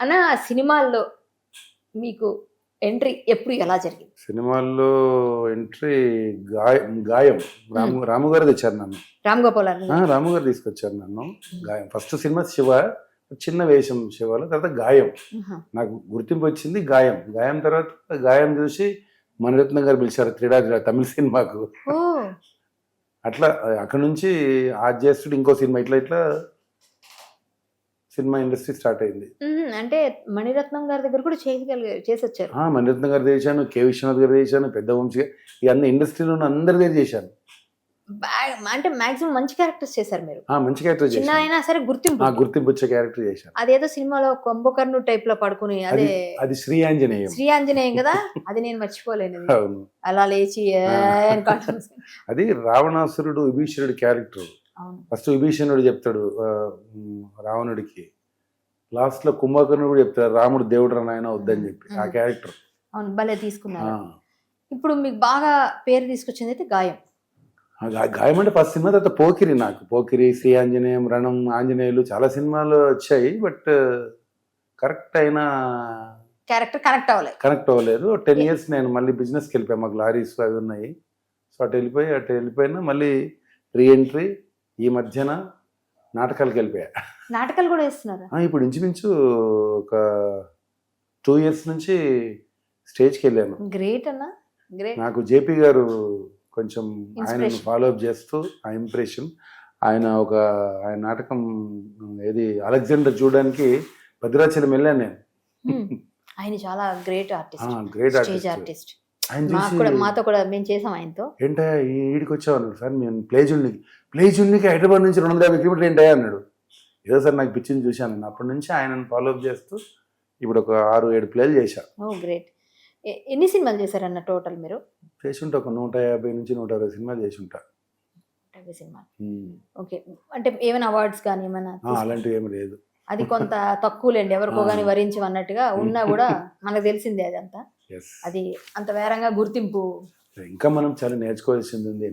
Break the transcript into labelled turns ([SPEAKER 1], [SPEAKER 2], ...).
[SPEAKER 1] అన్న సినిమాల్లో మీకు ఎంట్రీ ఎప్పుడు ఎలా జరిగింది?
[SPEAKER 2] సినిమాల్లో ఎంట్రీ గాయం గాయం. రాము రాము గారు తెచ్చారు నన్ను.
[SPEAKER 1] రామ్ గోపాల్
[SPEAKER 2] రాము గారు తీసుకొచ్చారు నన్ను. గాయం. ఫస్ట్ సినిమా శివ చిన్న వేషం శివలో తర్వాత గాయం. నాకు గుర్తింపు వచ్చింది గాయం. గాయం తర్వాత గాయం చూసి మణిరత్నం గారు పిలిచారు త్రిడా తమిళ సినిమాకు. అట్లా అక్కడ నుంచి ఆ చేస్తుడు ఇంకో సినిమా ఇట్లా ఇట్లా సినిమా ఇండస్ట్రీ స్టార్ట్ అయింది.
[SPEAKER 1] అంటే మణిరత్నం గారి దగ్గర కూడా చేయగలిగా చేసి వచ్చారు
[SPEAKER 2] మణిరత్నం గారు చేశాను కే. విశ్వనాథ్ గారు చేశాను పెద్ద వంశీ అన్ని ఇండస్ట్రీలో ఉన్న అందరి దగ్గర చేశాను.
[SPEAKER 1] అంటే మాక్సిమం మంచి క్యారెక్టర్స్ చేశారు మీరు.
[SPEAKER 2] మంచి క్యారెక్టర్
[SPEAKER 1] చిన్న అయినా సరే గుర్తింపు.
[SPEAKER 2] గుర్తింపు వచ్చే క్యారెక్టర్ చేశాను.
[SPEAKER 1] అదేదో సినిమాలో కుంభకర్ణు టైప్లో పడుకుని అదే
[SPEAKER 2] అది శ్రీ ఆంజనేయం.
[SPEAKER 1] శ్రీ ఆంజనేయం కదా? అది నేను మర్చిపోలేను అలా లేచి.
[SPEAKER 2] అది రావణాసురుడు విభీషణుడి క్యారెక్టర్. ఫస్ట్ విభీషణుడు చెప్తాడు రావణుడికి. లాస్ట్లో కుంభకర్ణుడు కూడా చెప్తాడు రాముడు దేవుడు నాయన వద్దని చెప్పి. ఆ. క్యారెక్టర్.
[SPEAKER 1] అవును భలే తీసుకున్నారు. ఇప్పుడు మీకు బాగా పేరు తీసుకొచ్చింది అయితే గాయం.
[SPEAKER 2] గాయం అంటే ఫస్ట్ సినిమా తర్వాత పోకిరి నాకు. పోకిరి శ్రీ ఆంజనేయం రణం ఆంజనేయులు చాలా సినిమాలు వచ్చాయి బట్ కరెక్ట్ అయిన
[SPEAKER 1] క్యారెక్టర్ కనెక్ట్ అవ్వలేదు.
[SPEAKER 2] కనెక్ట్ అవ్వలేదు. టెన్ ఇయర్స్ నేను మళ్ళీ బిజినెస్కి వెళ్ళిపోయాను. మాకు లారీస్ అవి ఉన్నాయి. సో అటు వెళ్ళిపోయి అటు వెళ్ళిపోయినా మళ్ళీ రీఎంట్రీ ఈ మధ్యన నాటకాలకు వెళ్ళిపోయా.
[SPEAKER 1] నాటకాలు కూడా వేస్తున్నారు?
[SPEAKER 2] ఇప్పుడు ఇంచుమించు ఒక టూ ఇయర్స్ నుంచి స్టేజ్కి వెళ్ళాను.
[SPEAKER 1] గ్రేట్ అన్న. గ్రేట్
[SPEAKER 2] నాకు జేపీ గారు కొంచెం
[SPEAKER 1] Inspiration.
[SPEAKER 2] ఫాలో అప్ చేస్తూ ఆ ఇంప్రెషన్ ఆయన ఒక ఆయన నాటకం ఏది అలెగ్జాండర్ చూడడానికి భద్రాచలం వెళ్ళాను నేను.
[SPEAKER 1] ఆయన చాలా great artist
[SPEAKER 2] great artist
[SPEAKER 1] artist
[SPEAKER 2] ఆయన
[SPEAKER 1] మాకు కూడా
[SPEAKER 2] చూసి
[SPEAKER 1] మాతో కూడా మేము చేసాం ఆయనతో.
[SPEAKER 2] ఏంటా ఈడికి వచ్చావు అన్నాడు. సార్ నేను ప్లేజుల్నికి ప్లేజుల్నికి హైదరాబాద్ నుంచి రెండు వందల యాభై కిలోమీటర్లు ఏంటా అన్నాడు. ఏదో సార్ నాకు పిచ్చింది చూశాను నేను అప్పటి నుంచి ఆయనను ఫాలో అప్ చేస్తూ ఇప్పుడు ఒక ఆరు ఏడు ప్లేలు చేశా.
[SPEAKER 1] Oh great. ఎన్ని సినిమాలు చేశారన్న టోటల్ మీరు?
[SPEAKER 2] చేసుంటా ఒక నూట యాభై నుంచి నూట అరవై సినిమాలు చేసుంటా.
[SPEAKER 1] యాభై సినిమాలు. ఓకే. అంటే ఏమైనా అవార్డ్స్ కానీ ఏమైనా
[SPEAKER 2] అలాంటివి ఏమి లేదు.
[SPEAKER 1] అది కొంత తక్కువలేండి. ఎవరికో కానీ
[SPEAKER 2] ఆ.
[SPEAKER 1] వరించి అన్నట్టుగా ఉన్నా కూడా మనకు తెలిసిందే అదంతా. అది అంత వేరంగా గుర్తింపు.
[SPEAKER 2] ఇంకా మనం చాలా నేర్చుకోవాల్సింది ఉంది.